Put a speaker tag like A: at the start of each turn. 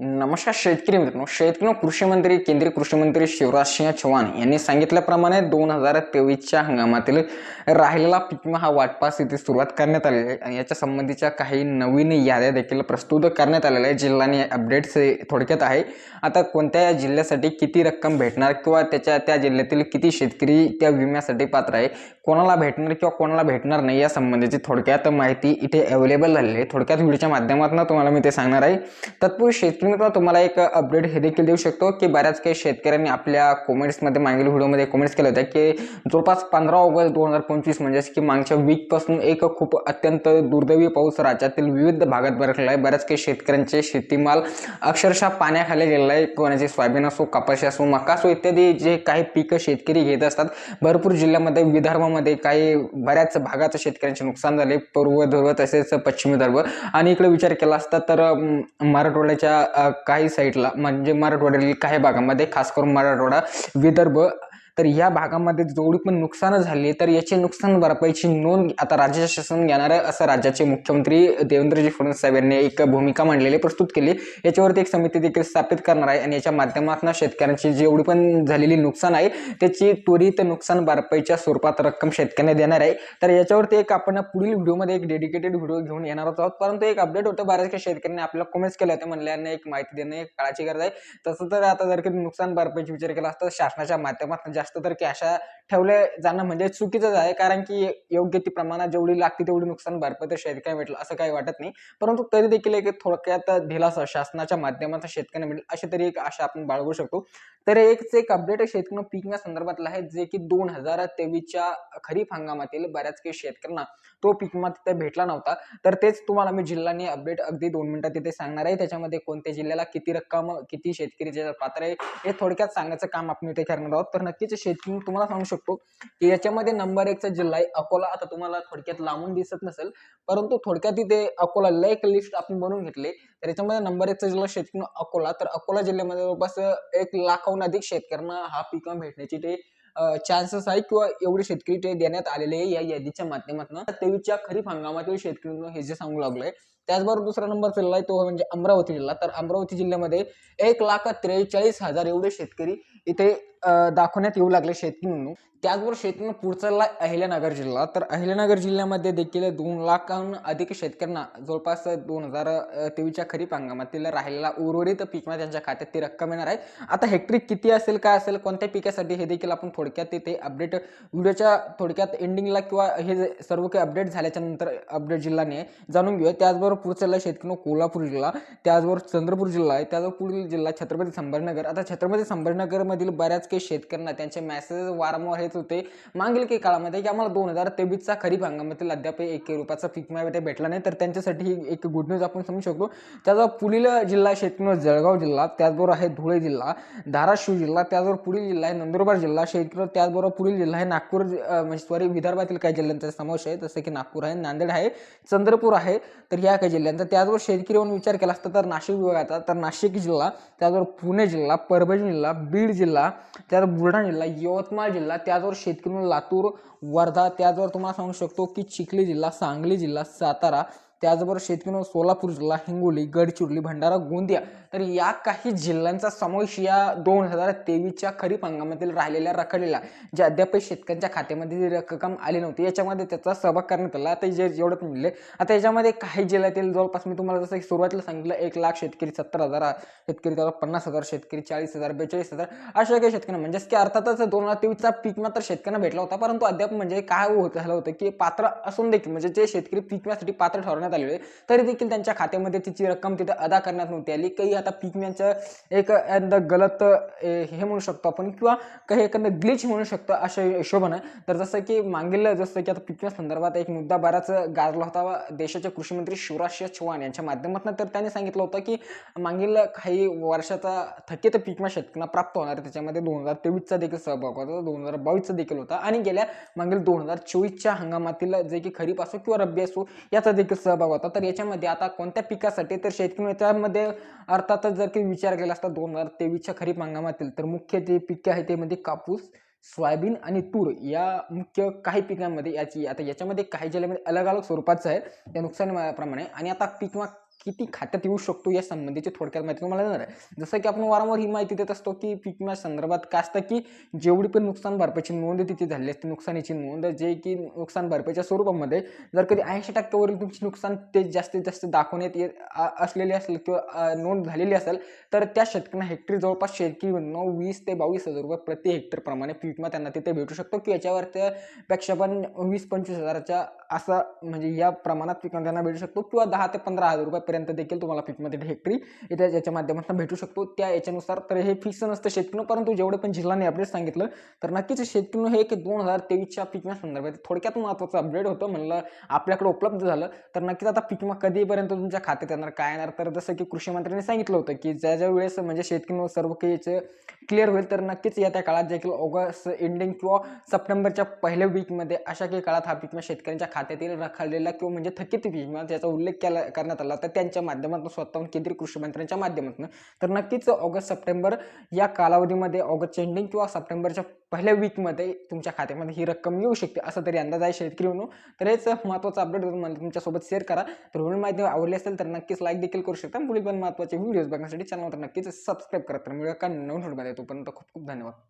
A: Mm. नमस्कार शेतकरी मित्रांनो. शेतकरी कृषी मंत्री केंद्रीय कृषी मंत्री शिवराज सिंह चौहान यांनी सांगितल्याप्रमाणे दोन हजार तेवीसच्या हंगामातील राहिलेला पिकमा हा वाटपास इथे सुरुवात करण्यात आलेली आहे. याच्या संबंधीच्या काही नवीन याद्या देखील प्रस्तुत करण्यात आलेल्या आहे जिल्ह्याने अपडेट्स थोडक्यात आहे. आता कोणत्या जिल्ह्यासाठी किती रक्कम भेटणार किंवा त्याच्या त्या जिल्ह्यातील किती शेतकरी त्या विम्यासाठी पात्र आहे कोणाला भेटणार किंवा कोणाला भेटणार नाही या संबंधीची थोडक्यात माहिती इथे अवेलेबल झालेली आहे. थोडक्यात व्हिडिओच्या माध्यमातून तुम्हाला मी ते सांगणार आहे. तत्पूर्वी शेतकरी मित्रांनो तुम्हाला एक अपडेट हे देखील देऊ शकतो की बऱ्याच काही शेतकऱ्यांनी आपल्या कॉमेंट्समध्ये मागील व्हिडिओमध्ये कॉमेंट्स केल्या होत्या की जवळपास पंधरा ऑगस्ट दोन हजार पंचवीस म्हणजेच की मागच्या वीकपासून एक खूप अत्यंत दुर्दैवी पाऊस राज्यातील विविध भागात बरकला आहे. बऱ्याच काही शेतकऱ्यांचे शेतीमाल अक्षरशः पाण्याखाली गेलेला आहे. कोणाचे सोयाबीन असो कपाशी असो मका असो इत्यादी जे काही पिकं शेतकरी घेत असतात. भरपूर जिल्ह्यामध्ये विदर्भामध्ये काही बऱ्याच भागात शेतकऱ्यांचे नुकसान झाले. पूर्व ध्रुव तसेच पश्चिमी ध्रुव. आणि इकडे विचार केला असता तर मराठवाड्याच्या काही साईडला म्हणजे मराठवाड्यातील काही भागामध्ये खास करून मराठवाडा विदर्भ तर या भागामध्ये जेवढी पण नुकसानं झाली तर याची नुकसान भरपाईची नोंद आता राज्य शासन घेणार आहे असं राज्याचे मुख्यमंत्री देवेंद्रजी फडणवीस साहेब यांनी एक भूमिका मांडलेली प्रस्तुत केली. याच्यावरती एक समिती देखील स्थापित करणार आहे आणि याच्या माध्यमातून शेतकऱ्यांची जेवढी पण झालेली नुकसान आहे त्याची त्वरित नुकसान भरपाईच्या स्वरूपात रक्कम शेतकऱ्यांना देणार आहे. तर याच्यावरती एक आपण पुढील व्हिडिओमध्ये एक डेडिकेटेड व्हिडिओ घेऊन येणार आहोत. परंतु एक अपडेट होतं बऱ्याच काही शेतकऱ्यांनी आपल्याला कमेंट्स केले होते म्हणल्याने एक माहिती देणे एक काळाची गरज आहे. तसं तर आता जर की नुकसान भरपाईचा विचार केला असता शासनाच्या माध्यमातून जास्त तर कॅशा ठेवले जाणं म्हणजे चुकीचंच आहे. कारण की योग्य ती प्रमाणात जेवढी लागते तेवढी नुकसान भरपाई तर शेतकऱ्या भेटलं असं काही वाटत नाही. परंतु तरी देखील एक थोडक्यात दिलासा शासनाच्या माध्यमातून शेतकऱ्यांना मिळेल अशी तरी एक आशा आपण बाळगू शकतो. तर एकच एक अपडेट शेतकरी पीक संदर्भातला संदर्भातलं आहे जे की दोन हजार तेवीसच्या खरीप हंगामातील बऱ्याच काही शेतकऱ्यांना तो पीक तिथे भेटला नव्हता. तर तेच तुम्हाला मी जिल्ह्याने अपडेट अगदी दोन मिनिटात तिथे सांगणार आहे. त्याच्यामध्ये कोणत्या जिल्ह्याला किती रक्कम किती शेतकरी पात्र आहे हे थोडक्यात सांगायचं काम आपण इथे करणार आहोत. तर नक्कीच शेतकरी तुम्हाला सांगू शकतो की याच्यामध्ये नंबर एकचा जिल्हा आहे अकोला. आता तुम्हाला थोडक्यात लांबून दिसत नसेल परंतु थोडक्यात इथे अकोला एक लिस्ट आपण बनवून घेतले. तर याच्यामध्ये नंबर एकचा जिल्हा शेतकरी अकोला. तर अकोला जिल्ह्यामध्ये जवळपास एक लाखाहून अधिक शेतकऱ्यांना हा पीक भेटण्याची ते चान्सेस आहे किंवा एवढे शेतकरी ते देण्यात आलेले आहे या यादीच्या माध्यमातून. तेवीसच्या खरीप हंगामातील शेतकरी हे जे सांगू लागलोय त्याचबरोबर दुसरा नंबर जिल्हा आहे तो म्हणजे अमरावती जिल्हा. तर अमरावती जिल्ह्यामध्ये एक लाख त्रेचाळीस हजार एवढे शेतकरी इथे दाखवण्यात येऊ लागले शेतकऱ्यांनी म्हणून. त्याचबरोबर शेतकरी पुढचा अहिल्यानगर जिल्हा. तर अहिल्यानगर जिल्ह्यामध्ये देखील दोन लाखाहून अधिक शेतकऱ्यांना जवळपास दोन हजार तेवीसच्या खरीप हंगामातील राहिलेला उर्वरित पीक म्हणजे त्यांच्या खात्यात ती रक्कम येणार आहे. आता हेक्टरी किती असेल काय असेल कोणत्या पिकासाठी हे देखील आपण थोडक्यात तिथे अपडेट व्हिडिओच्या थोडक्यात एंडिंगला किंवा हे जे सर्व काही अपडेट झाल्याच्यानंतर अपडेट जिल्ह्याने जाणून घेऊया. त्याचबरोबर पुढचा शेतकऱ्यांना कोल्हापूर जिल्हा त्याचबरोबर चंद्रपूर जिल्हा आहे त्याचबरोबर पुढील जिल्हा छत्रपती संभाजीनगर. आता छत्रपती मधील बऱ्याच काही शेतकऱ्यांना त्यांचे मेसेज वारंवार येत होते. मागील काही काळामध्ये की आम्हाला दोन हजार तेवीसचा खरीप हंगामातील अद्याप एक रुपयाचा पीक विमा भेटला नाही. तर त्यांच्यासाठी ही एक गुड न्यूज आपण समजू शकतो. त्याचा पुढील जिल्हा शेतकरी जळगाव जिल्हा त्याचबरोबर आहे धुळे जिल्हा धाराशिव जिल्हा त्याचबरोबर पुढील जिल्हा आहे नंदुरबार जिल्हा शेतकरी त्याचबरोबर पुढील जिल्हा आहे नागपूर म्हणजे सॉरी विदर्भातील काही जिल्ह्यांचा समावेश आहे. जसं की नागपूर आहे नांदेड आहे चंद्रपूर आहे तर या काही जिल्ह्यांचा. त्याचबरोबर शेतकरी म्हणून विचार केला असता तर नाशिक विभागाचा तर नाशिक जिल्हा त्याचबरोबर पुणे जिल्हा परभणी जिल्हा बीड जिल्हा जिल्हा त्यात बुलढाणा जिल्हा यवतमाळ जिल्हा त्याचबरोबर शेतकरी लातूर वर्धा त्याचबरोबर तुम्हाला सांगू शकतो की चिखली जिल्हा सांगली जिल्हा सातारा त्याचबरोबर शेतकरी सोलापूर जिल्हा हिंगोली गडचिरोली भंडारा गोंदिया तर या काही जिल्ह्यांचा समावेश या दोन हजार तेवीसच्या खरीप हंगामातील राहिलेल्या रखडलेल्या जे अद्याप शेतकऱ्यांच्या खात्यामध्ये जी रक्कम आली नव्हती याच्यामध्ये त्याचा सहभाग करण्यात आला. आता जे जेवढं पण मिळले आता याच्यामध्ये काही जिल्ह्यातील जवळपास मी तुम्हाला जसं सुरुवातीला सांगितलं एक लाख शेतकरी सत्तर हजार शेतकरी त्याला पन्नास हजार शेतकरी चाळीस हजार बेचाळीस हजार अशा काही शेतकरी म्हणजेच की अर्थातच दोन हजार तेवीसचा पीक मात्र शेतकऱ्यांना भेटला होता परंतु अद्याप म्हणजे काय होत झालं होतं की पात्र असून देखील म्हणजे जे शेतकरी पीक पात्र ठरवण्यात आलेले तरी देखील त्यांच्या खात्यामध्ये तिची रक्कम तिथे अदा करण्यात नव्हती आली. काही आता पिकम्यांचं एक एखादं गलत ए, हे म्हणू शकतो आपण किंवा काही एखादं ग्लिच म्हणू शकतो अशा हिशोबानं. तर जसं की मागील जसं की आता पिकम्या संदर्भात एक मुद्दा बराच गाजला होता. देशाचे कृषीमंत्री शिवराज सिंह चौहान यांच्या माध्यमातून तर त्यांनी सांगितलं होतं की मागील काही वर्षाचा थकीत पीक शेतकऱ्यांना प्राप्त होणार आहे. त्याच्यामध्ये दोन हजार तेवीसचा देखील सहभाग होता. दोन हजार बावीसचा देखील होता. आणि गेल्या मागील दोन हजार चोवीसच्या हंगामातील जे की खरीप असो किंवा रब्बी असो याचा देखील सहभाग होता. तर याच्यामध्ये आता कोणत्या पिकासाठी तर शेतकरी त्यामध्ये अर्थातच जर काही विचार केला असता दोन हजार तेवीसच्या खरीप हंगामातील तर मुख्य जे पिके आहे ते म्हणजे कापूस सोयाबीन आणि तूर या मुख्य काही पिकांमध्ये याची आता याच्यामध्ये काही जिल्ह्यामध्ये म्हणजे अलग अलग स्वरूपाचं आहे त्या नुकसानीप्रमाणे. आणि आता पीक किती खात्यात येऊ शकतो या संबंधीची थोडक्यात माहिती तुम्हाला देणार आहे. जसं की आपण वारंवार ही माहिती देत असतो की पीक विम्या संदर्भात काय असतं की जेवढी पण नुकसान भरपाईची नोंद तिथे झाली असते नुकसानीची नोंद जे की नुकसान भरपाईच्या स्वरूपामध्ये जर कधी ऐंशी टक्क्यावरील तुमची नुकसान ते जास्तीत जास्त दाखवण्यात येत असलेली असेल किंवा नोंद झालेली असेल तर त्या शेतकऱ्यांना हेक्टरी जवळपास शेतकरी नऊ वीस ते बावीस हजार रुपये प्रति हेक्टरप्रमाणे पीक विमा त्यांना तिथे भेटू शकतो. की याच्यावर त्यापेक्षा पण वीस पंचवीस हजाराच्या असा म्हणजे या प्रमाणात पीक त्यांना भेटू शकतो किंवा दहा ते पंधरा हजार रुपये पर्यंत देखील तुम्हाला पीकमध्ये हेक्टरी इथे याच्या माध्यमातून भेटू शकतो. त्या याच्यानुसार तर हे फिक्स नसतं शेतकरी परंतु जेवढे पण जिल्ह्याने अपडेट सांगितलं तर नक्कीच शेतकरी हे एक दोन हजार तेवीसच्या पीक संदर्भात थोडक्यात महत्त्वाचं अपडेट होतं म्हणलं आपल्याकडे उपलब्ध झालं. तर नक्कीच आता पिकमा कधीपर्यंत तुमच्या खात्यात येणार काय येणार? तर जसं की कृषी मंत्र्यांनी सांगितलं होतं की ज्या ज्या वेळेस म्हणजे शेतकरी सर्व काहीचं क्लिअर होईल तर नक्कीच येत्या काळात देखील ऑगस्ट एंडिंग किंवा सप्टेंबरच्या पहिल्या वीकमध्ये अशा काही काळात हा पिकमा शेतकऱ्यांच्या खात्यातील रखडलेला किंवा म्हणजे थकीत पिकमा ज्याचा उल्लेख केला करण्यात आला. तर त्यांच्या माध्यमातून स्वतःहून केंद्रीय कृषी मंत्र्यांच्या माध्यमातून. तर नक्कीच ऑगस्ट सप्टेंबर या कालावधीमध्ये ऑगस्ट एंडिंग किंवा सप्टेंबरच्या पहिल्या वीकमध्ये तुमच्या खात्यामध्ये ही रक्कम येऊ शकते असं तरी अंदाज आहे शेतकरी म्हणून. तर हेच महत्त्वाचं अपडेट मला तुमच्यासोबत शेअर करा. तर व्हिडिओ माहिती आवडली असेल तर नक्कीच लाईक देखील करू शकता. पुढील पण महत्त्वाचे व्हिडिओज बघण्यासाठी चॅनल तर नक्कीच सबस्क्राईब करा. तर मिळूया का नवीन व्हिडिओमध्ये. तोपर्यंत खूप खूप धन्यवाद.